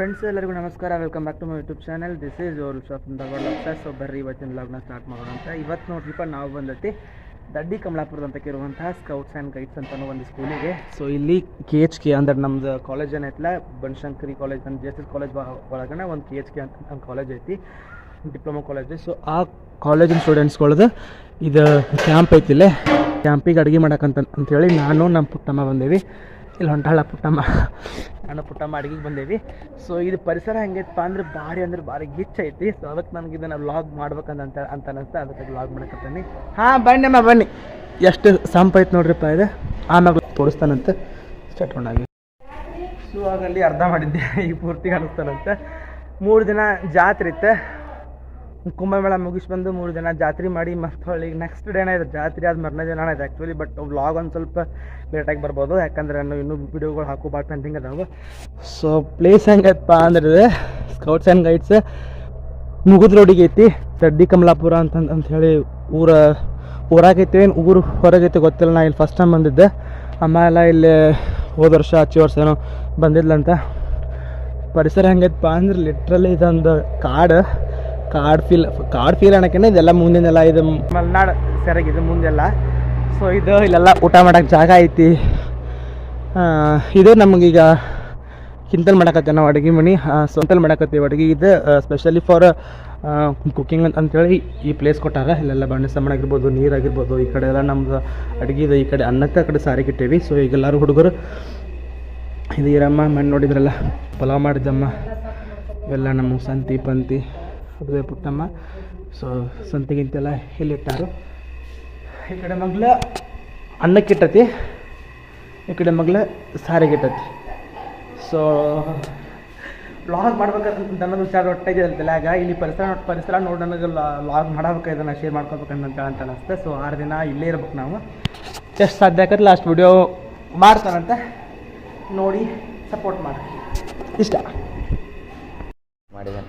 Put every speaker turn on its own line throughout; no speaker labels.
Friends ಎಲ್ಲರಿಗೂ ನಮಸ್ಕಾರ. Welcome back to my YouTube channel this is Dharwad Laksha so ಬರ್ರಿ, ಇವತ್ತಿನ ಲಾಗ್ನ ಸ್ಟಾರ್ಟ್ ಮಾಡೋಣ ಅಂತ. ಇವತ್ತು ನೋಡ್ರಿಪ್ಪ ನಾವು ಬಂದೈತಿ ದಡ್ಡಿ ಕಮಲಾಪುರದ ಅಂತ ಇರುವಂತಹ ಸ್ಕೌಟ್ಸ್ ಆ್ಯಂಡ್ ಗೈಡ್ಸ್ ಅಂತಲೂ ಒಂದು ಸ್ಕೂಲಿಗೆ ಸೊ ಇಲ್ಲಿ ಕೆ ಎಚ್ ಕೆ ಅಂದರೆ ನಮ್ಮದು ಕಾಲೇಜ್ ಏನೈತಲ್ಲ ಬನಶಂಕರಿ ಕಾಲೇಜ್ ನಮ್ಮ ಜಿ ಎಸ್ ಎಸ್ ಕಾಲೇಜ್ ಒಳಗಡೆ ಒಂದು ಕೆ ಎಚ್ ಕೆ ಅಂತ ಒಂದು ಕಾಲೇಜ್ ಐತಿ. ಡಿಪ್ಲೊಮಾ ಕಾಲೇಜ್ ಸೊ ಆ ಕಾಲೇಜಿನ ಸ್ಟೂಡೆಂಟ್ಸ್ಗಳದ್ದು ಇದು ಕ್ಯಾಂಪ್ ಐತಿಲ್ಲೇ ಕ್ಯಾಂಪಿಗೆ ಅಡುಗೆ ಮಾಡೋಕ್ಕಂತ ಅಂತೇಳಿ ನಾನು ನಮ್ಮ ಪುಟ್ಟಮ್ಮ ಬಂದೇವಿ. ಇಲ್ಲಿ ಹೊಂಟಾಳ ಪುಟ್ಟಮ್ಮ ನಾನು ಪುಟ್ಟಮ್ಮ ಅಡುಗೆಗೆ ಬಂದೇವಿ. ಸೊ ಇದು ಪರಿಸರ ಹೆಂಗೈತಪ್ಪ ಅಂದ್ರೆ ಭಾರಿ ಅಂದ್ರೆ ಭಾರಿ ಗಿಚ್ ಐತಿ. ಸೊ ಅದಕ್ಕೆ ನನಗೆ ಇದನ್ನು ವ್ಲಾಗ್ ಮಾಡ್ಬೇಕಂತ ಅಂತ ಅಂತ ಅನಿಸ್ತಾ ಅದಕ್ಕೆ ವ್ಲಾಗ್ ಮಾಡಕತ್ತೀನಿ. ಹಾಂ ಬನ್ನಿಮ್ಮ ಬನ್ನಿ. ಎಷ್ಟು ಸಂಪ್ ನೋಡ್ರಿಪ್ಪ ಇದು. ಆಮೇಲೆ ತೋರಿಸ್ತಾನಂತೆ. ಮಾಡಿ ಸೊ ಅದರಲ್ಲಿ ಅರ್ಧ ಮಾಡಿದ್ದೆ. ಈ ಪೂರ್ತಿ ಕಾಣಿಸ್ತಾನಂತೆ ಮೂರು ದಿನ ಜಾತ್ರೆ ಇತ್ತು. ಕುಂಭಮೇಳ ಮುಗಿಸಿ ಬಂದು ಮೂರು ದಿನ ಜಾತ್ರೆ ಮಾಡಿ ಮತ್ತೆ ಹೊಳ್ಳಿ. ನೆಕ್ಸ್ಟ್ ಡೇನೇ ಇದೆ ಜಾತ್ರೆ ಆದ ಮರನೇ ದಿನ ಇದೆ ಆ್ಯಕ್ಚುಲಿ ಬಟ್ ವ್ಲಾಗ್ ಒಂದು ಸ್ವಲ್ಪ ಲೇಟಾಗಿ ಬರ್ಬೋದು. ಯಾಕಂದ್ರೆ ನಾನು ಇನ್ನೂ ವಿಡಿಯೋಗಳು ಹಾಕೋ ಭಾಳ ಪೆಂಡಿಂಗ್ ಅದಾವೆ. ಸೊ ಪ್ಲೇಸ್ ಹೆಂಗೈತಪ್ಪ ಅಂದ್ರೆ ಸ್ಕೌಟ್ಸ್ ಆ್ಯಂಡ್ ಗೈಡ್ಸ್ ಮುಗುದ್ ರೋಡಿಗೆ ಐತಿ. ದಡ್ಡಿ ಕಮಲಾಪುರ ಅಂತ ಹೇಳಿ ಊರ ಊರಾಗೈತಿ ಏನು ಊರು ಹೊರಗೈತಿ ಗೊತ್ತಿಲ್ಲ. ನಾ ಇಲ್ಲಿ ಫಸ್ಟ್ ಟೈಮ್ ಬಂದಿದ್ದೆ. ಆಮೇಲೆ ಇಲ್ಲಿ ಹೋದ ವರ್ಷ, ಹಚ್ಚಿ ವರ್ಷ ಏನೋ ಬಂದಿದ್ಲಂತ. ಪರಿಸರ ಹೆಂಗೈತಪ್ಪ ಅಂದ್ರೆ ಲಿಟ್ರಲಿ ಇದೊಂದು ಕಾಡು. ಕಾಡು ಫೀಲ್ ಕಾಡ್ ಫೀಲ್ ಅನ್ನೋಕೆ ಇದೆಲ್ಲ ಮುಂದಿನೆಲ್ಲ ಇದು ಮಲೆನಾಡು ಸೆರಗಿದೆ ಮುಂದೆಲ್ಲ. ಸೊ ಇದು ಇಲ್ಲೆಲ್ಲ ಊಟ ಮಾಡೋಕ್ಕೆ ಜಾಗ ಐತಿ. ಇದು ನಮಗೀಗ ಕಿಂತಲ್ ಮಾಡಕತ್ತೀವಿ ನಾವು ಅಡುಗೆ ಮನೆ. ಸ್ವಂತಲ್ ಮಾಡಕತ್ತೀವಿ ಅಡುಗೆ. ಇದು ಸ್ಪೆಷಲಿ ಫಾರ್ ಕುಕ್ಕಿಂಗ್ ಅಂತೇಳಿ ಈ ಪ್ಲೇಸ್ ಕೊಟ್ಟಾರ. ಇಲ್ಲೆಲ್ಲ ಬಣ್ಣ ಸಾಮಾನು ಆಗಿರ್ಬೋದು ನೀರಾಗಿರ್ಬೋದು ಈ ಕಡೆ ಎಲ್ಲ ನಮ್ದು ಅಡುಗೆ ಇದೆ. ಈ ಕಡೆ ಅನ್ನಕ್ಕೆ ಕಡೆ ಸಾರಿಗೆ ಇಟ್ಟೇವಿ ಸೊ ಈಗ ಎಲ್ಲರೂ ಹುಡುಗರು, ಇದು ಇರಮ್ಮ ಮಣ್ಣು ನೋಡಿದ್ರಲ್ಲ, ಪಲಾವ್ ಮಾಡಿದ್ದಮ್ಮ, ಇವೆಲ್ಲ ನಮ್ಮ ಸಂತಿ, ಪಂತಿ. ಅದುವೆ ಪುಟ್ಟಮ್ಮ. ಸೊ ಸಂತೆಗಿಂತೆಲ್ಲ ಇಲ್ಲಿಟ್ಟಾರು ಈ ಕಡೆ ಮಗ್ಲ ಅನ್ನಕ್ಕೆ ಇಟ್ಟತಿ ಈ ಕಡೆ ಮಗ್ಲ ಸಾರಿಗೆ ಇಟ್ಟತಿ ಸೊ ಲಾಗ್ ಮಾಡ್ಬೇಕಂತ ಅನ್ನೋದು ವಿಚಾರ ಅಂತಲ್ಲ ಆಗ ಇಲ್ಲಿ ಪರಿಸರ ಪರಿಸರ ನೋಡಿ ನನಗೆ ಲಾಗ್ ಮಾಡಬೇಕು, ಇದನ್ನು ಶೇರ್ ಮಾಡ್ಕೋಬೇಕಂತ ಅಂತ ಅನಿಸ್ತೆ ಸೊ ಆರು ದಿನ ಇಲ್ಲೇ ಇರ್ಬೇಕು ನಾವು. ಎಷ್ಟು ಸಾಧ್ಯ ಆಕತ್ತೆ ಲಾಸ್ಟ್ ವಿಡಿಯೋ ಮಾಡ್ತಾನಂತೆ ನೋಡಿ ಸಪೋರ್ಟ್ ಮಾಡಿ. ಇಷ್ಟ.
ಮಾಡಿದ್ದೇನೆ.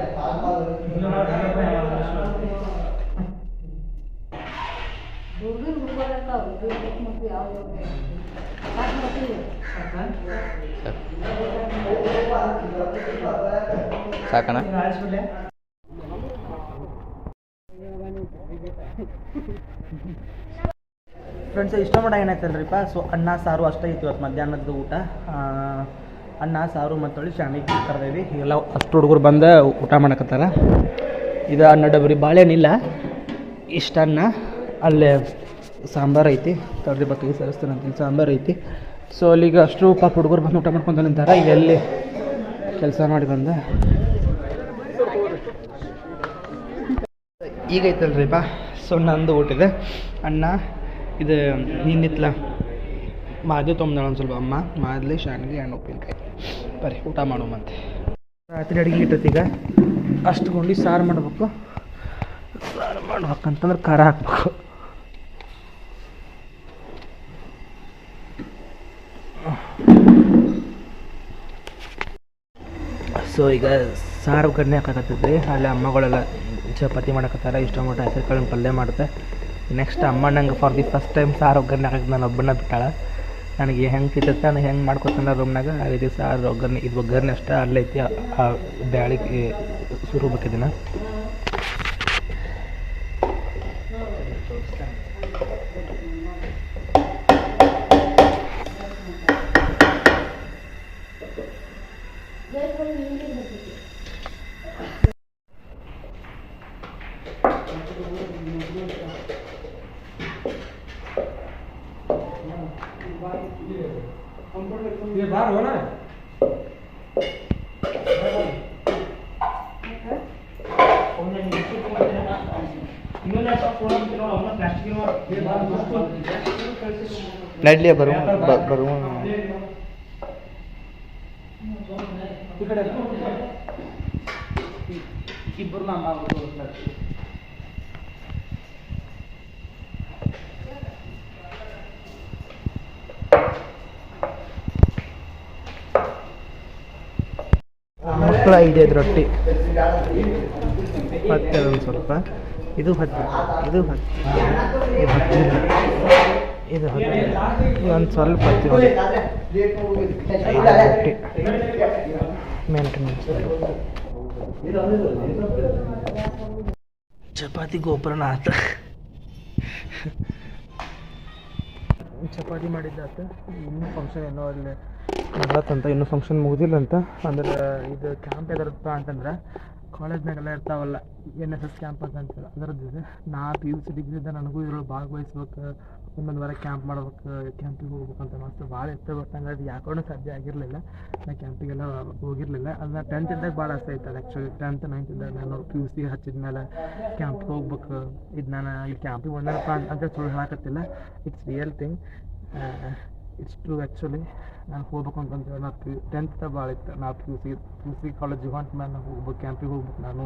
ಸಾಕಣ
ಫ್ರೆಂಡ್ಸ್ ಇಷ್ಟ ಮಾಡ ಏನಾಯ್ತಲ್ರಿಪ್ಪ ಸೊ ಅನ್ನ, ಸಾರು ಅಷ್ಟೇ ಇತ್ತು ಇವತ್ತು ಮಧ್ಯಾಹ್ನದ ಊಟ. ಅನ್ನ, ಸಾರು ಮತ್ತೊಳ್ಳಿ ಶಾಮಿಗೆ ಕರೆದೇವಿ. ಎಲ್ಲ ಅಷ್ಟು ಹುಡುಗರು ಬಂದು ಊಟ ಮಾಡಕತ್ತಾರ. ಇದು ಅನ್ನ ಡಬರಿ ಬಾಳೆಹಣ್ಣಿಲ್ಲ. ಇಷ್ಟನ್ನ ಅಲ್ಲೇ ಸಾಂಬಾರು ಐತಿ. ತರ್ದಿ ಬತ್ತಿಗೆ ಸರಿಸ್ತಾನೆ ಅಂತೀನಿ. ಸಾಂಬಾರು ಐತಿ. ಸೊ ಅಲ್ಲಿಗೆ ಅಷ್ಟು ಪಾಪ ಹುಡುಗರು ಬಂದು ಊಟ ಮಾಡ್ಕೊಂಡು ನಿಂತಾರೆ. ಇಲ್ಲಿ ಕೆಲಸ ಮಾಡಿ ಬಂದ. ಈಗ ಐತಲ್ರಿ ಬಾ. ಸೊ ನಂದು ಊಟಿದೆ ಅಣ್ಣ, ಇದು ನೀನಿತ್ಲ ಮಾದಿ ತೊಂಬಂದಾಳ ಒಂದು ಸ್ವಲ್ಪ ಅಮ್ಮ. ಮಾದ್ಲಿ, ಶಾಣಿಗೆ, ಹಣ್ಣು, ಉಪ್ಪಿನಕಾಯಿ. ಬರ್ರಿ, ಊಟ ಮಾಡೋಮಂತೆ ರಾತ್ರಿ ಅಡುಗೆ ಈಗ. ಅಷ್ಟು ಗುಂಡಿ ಸಾರು ಮಾಡ್ಬೇಕು. ಸಾರು ಮಾಡ್ಬೇಕಂತಂದ್ರೆ ಖಾರ ಹಾಕ್ಬೇಕು. ಸೊ ಈಗ ಸಾರು ಕಡಿಮೆ ಹಾಕಕತ್ತೈತಿ ಅಲ್ಲಿ ಅಮ್ಮಗಳೆಲ್ಲ ಚಪಾತಿ ಮಾಡಕತ್ತಾರ ಇಷ್ಟ ಮಟ್ಟ ಹೆಸರು ಕಾಳಿನ ಪಲ್ಯ ಮಾಡುತ್ತೆ. ನೆಕ್ಸ್ಟ್ ಅಮ್ಮ ನಂಗೆ ಫಾರ್ ದಿ ಫಸ್ಟ್ ಟೈಮ್ ಸಾರು ಒಗ್ಗರಣೆ ಹಾಕಕ್ಕೆ ನಾನು ಒಬ್ಬನ ಬಿಟ್ಟಾಳೆ. ನನಗೆ ಹೆಂಗೆ ಸಿಗುತ್ತೆ ನಾನು ಹೆಂಗೆ ಮಾಡ್ಕೊತಾನ ರೂಮ್ನಾಗ? ಆ ರೀತಿ ಸಾರು ಒಗ್ಗರಣೆ ಇದು ಒಗ್ಗರಣೆ ಅಷ್ಟೇ ಅಲ್ಲೈತಿ ಆ- ಆ ಬ್ಯಾಳಿಗೆ ಸುರುಬೇಕಿದನ್ನ
ನಡ್ಲಿ ಬರುವ ಬರುವ
ಈ ಕಡೆ ಇಬ್ಬರು ನಾನು ಮಾಡ್ಬೋದು ಸರ್ ಇದೆ ರೊಟ್ಟಿ. ಮತ್ತೆ ಒಂದು ಸ್ವಲ್ಪ. ಇದು ಹತ್ತು. ಇದು ಹತ್ತು. ಇದು ಹತ್ತಿಲ್ಲ ಇದು ಹತ್ತು. ಒಂದು ಸ್ವಲ್ಪ ಹತ್ತಿ ನೋಡಿ. ರೊಟ್ಟಿ. ಮೇಂಟೆನೆನ್ಸ್ ಚಪಾತಿ ಗೋಪುರನ ಆತ. ಚಪಾತಿ ಮಾಡಿದ್ದಾತ ಇನ್ನೂ ಫಂಕ್ಷನ್ ಏನೋ ಅಲ್ಲಿ ನಡತ್ತಂತ ಇನ್ನೂ ಫಂಕ್ಷನ್ ಮುಗ್ದಿಲ್ಲ ಅಂತ ಅಂದ್ರೆ ಇದು ಕ್ಯಾಂಪ್ ಎದರಪ್ಪ ಅಂತಂದ್ರೆ ಕಾಲೇಜ್ನಾಗೆಲ್ಲ ಇರ್ತಾವಲ್ಲ ಎನ್ ಎಸ್ ಎಸ್ ಕ್ಯಾಂಪ್ ಅಂತ ಅಂತೇಳಿ ಅದರದ್ದು ಇದು. ನಾ ಪಿ ಯು ಸಿ ಡಿಗ್ರಿ ಇದ್ದ ನನಗೂ ಇದ್ರೊಳಗೆ ಭಾಗವಹಿಸ್ಬೇಕು, ಒಂದೊಂದು ವಾರ ಕ್ಯಾಂಪ್ ಮಾಡ್ಬೇಕು ಕ್ಯಾಂಪಿಗೆ ಹೋಗ್ಬೇಕು ಅಂತ ಮಸ್ತ್ ಭಾಳ ಇಷ್ಟ ಬಟ್ ನಂಗೆ ಅದು ಯಾಕೋನೂ ಸಾಧ್ಯ ಆಗಿರಲಿಲ್ಲ. ನಾ ಕ್ಯಾಂಪಿಗೆಲ್ಲ ಹೋಗಿರಲಿಲ್ಲ. ಅದನ್ನ ಟೆಂತ್ ಇದ್ದಾಗ ಭಾಳ ಆಸೆ ಇತ್ತು ಅದು ಆ್ಯಕ್ಚುಲಿ ಟೆಂತ್ ನೈನ್ತ್ ಇದ್ದಾಗ ನಾನು ಪಿ ಯು ಸಿ ಹಚ್ಚಿದ ಮೇಲೆ ಕ್ಯಾಂಪ್ಗೆ ಹೋಗ್ಬೇಕು. ಇದು ನಾನು ಇಲ್ಲಿ ಕ್ಯಾಂಪಿಗೆ ಬಂದನಪ್ಪ ಅಂತ ಸುಳ್ಳು ಹೇಳಕತ್ತಿಲ್ಲ. It's real thing it's true actually ನಾನು ಹೋಗ್ಬೇಕು ಅಂತಂದ್ರೆ ನಾನು ಪಿ ಟೆಂತ್ ಭಾಳ ಇತ್ತು. ನಾ P U C P U C college ಹೊಂಟ ಮೇಲೆ ನಾನು ಹೋಗ್ಬೇಕು ಕ್ಯಾಂಪಿಗೆ ಹೋಗ್ಬೇಕು ನಾನು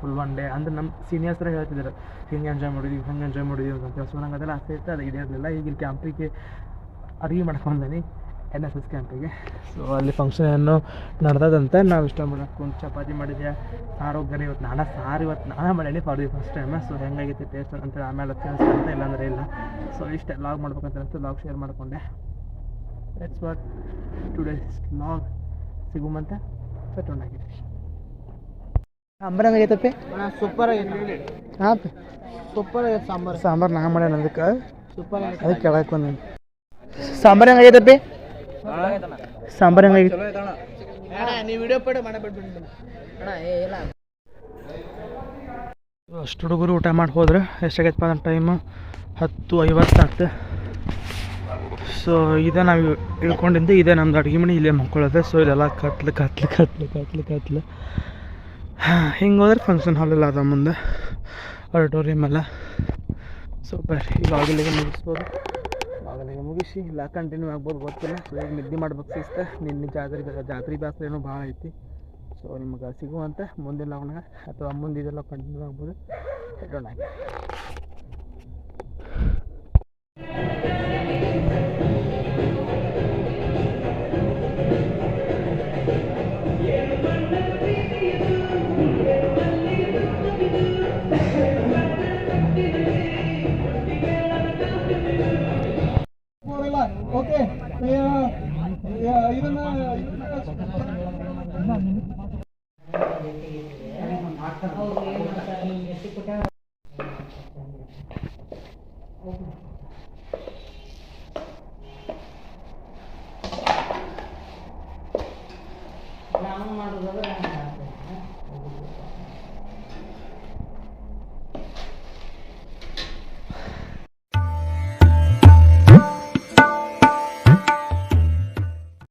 ಫುಲ್ ಒನ್ ಡೇ ಅಂದ್ರೆ ನಮ್ಮ ಸೀನಿಯರ್ಸ್ರ ಹೇಳ್ತಿದ್ರು, ಹಿಂಗೆ ಎಂಜಾಯ್ ಮಾಡಿದ್ವಿ, ಹಂಗೆ ಎಂಜಾಯ್ ಮಾಡಿದ್ವಿ ಅಂತ ಸೊ ನಂಗೆ ಅದೆಲ್ಲ ಆಸೆ ಇತ್ತು, ಅದು ಇದೇ ಈಗ ಇಲ್ಲಿ ಕ್ಯಾಂಪಿಗೆ ಅರಿವಿ ಮಾಡ್ಕೊಂಡೀನಿ ಎನ್ ಎಸ್ ಎಸ್ ಕ್ಯಾಂಪಿಗೆ ಸೊ ಅಲ್ಲಿ ಫಂಕ್ಷನ್ ಏನೋ ನಡೆದದಂತೆ. ನಾವು ಇಷ್ಟ ಮಾಡ್ಕೊಂಡು ಚಪಾತಿ ಮಾಡಿದ್ಯಾ? ಸಾರು ಒಗ್ಗರಣೆ ಇವತ್ತು. ನಾನಾ ಸಾರು ಇವತ್ತು. ನಾನೇ ಮಾಡೇನಿ ಪಾಡ್ದು ಫಸ್ಟ್ ಟೈಮ್ ಸೊ ಹೆಂಗಾಗಿತ್ತು ಟೇಸ್ಟ್ ಅಂತೇಳಿ ಆಮೇಲೆ ಅಂತ ಇಲ್ಲಾಂದ್ರೆ ಇಲ್ಲ. ಸೊ ಇಷ್ಟೇ. ಲಾಗ್ ಮಾಡ್ಬೇಕಂತ ಲಾಗ್ ಶೇರ್ ಮಾಡಿಕೊಂಡೆ. ದಟ್ಸ್ ವಾಟ್ ಟುಡೇಸ್ ಲಾಗ್ ಸಿಗುಮಂತ ಕಟ್ಕೊಂಡಾಗಿದೆ ಸಾಂಬಾರು ಹೆಂಗಾಗೈತಪ್ಪಿ
ಸೂಪರ್ ಆಗೈತೆ.
ಹಾಂ
ಸೂಪರ್ ಆಗೈತೆ ಸಾಂಬಾರು.
ಸಾಂಬಾರು ನಾ ಮಾಡ್ಯಾನ ಅದಕ್ಕೆ?
ಸೂಪರ್ ಆಗೈತೆ.
ಅದಕ್ಕೆ ಕೆಳಗೆ ಬಂದೀನಿ ಸಾಂಬಾರು ಹೆಂಗಾಗೈತಪ್ಪಿ ಸಾಂಬಾರು ಹೆಂಗಾಗೈತೆ
ಅಣ್ಣ ನೀವು ವಿಡಿಯೋ ಪಡೆ ಮಾಡಬಿಡ್ಬಿಡಿ ಅಣ್ಣ ಏ ಇಲ್ಲ.
ಅಷ್ಟು ಹುಡುಗರು ಊಟ ಮಾಡಿ ಹೋದ್ರೆ ಎಷ್ಟಾಗೈತಪ್ಪ ಅಂದ್ರೆ ಟೈಮು ಹತ್ತು ಐವತ್ತು ಆಗ್ತು ಸೊ ಇದೇ ನಾವು ಇಳ್ಕೊಂಡಿದ್ದು ಇದೇ ನಮ್ದು ಅಡುಗೆ ಮನೆ, ಇಲ್ಲೇ ಮಕ್ಕಳದೆ ಸೊ ಇಲ್ಲೆಲ್ಲ ಕತ್ಲು ಕತ್ಲು ಕತ್ಲು ಕತ್ಲು ಕತ್ಲು. ಹಿಂಗೆ ಹೋದ್ರೆ ಫಂಕ್ಷನ್ ಹಾಲ್ ಎಲ್ಲ ಅದ ಮುಂದೆ. ಆಡಿಟೋರಿಯಮ್ ಎಲ್ಲ ಸೊ ಬರ್ರಿ ಈಗ ಆಗಲಿಗೆ ಮುಗಿಸ್ಬೋದು. ಆಗಲಿಗೆ ಮುಗಿಸಿ, ಇಲ್ಲ ಕಂಟಿನ್ಯೂ ಆಗ್ಬೋದು, ಗೊತ್ತಿಲ್ಲ. ಸೊ ಈಗ ನಿದ್ದೆ ಮಾಡ್ಬೇಕು ಶಿಸ್ತು ನಿನ್ನೆ ಜಾತ್ರೆ ಜಾತ್ರೆ ಬ್ಯಾಸ್ರ ಏನೋ ಭಾಳ ಐತಿ. ಸೊ ನಿಮ್ಗೆ ಸಿಗುವಂತೆ, ಮುಂದಿನ ಲಾಗ್ನಾಗ ಅಥವಾ ಮುಂದಿದೆಲ್ಲ ಕಂಟಿನ್ಯೂ ಆಗ್ಬೋದು. ಇಡೋಣ
ಇದನ್ನ ನಾವು ಮಾಡೋದಾದ್ರೆ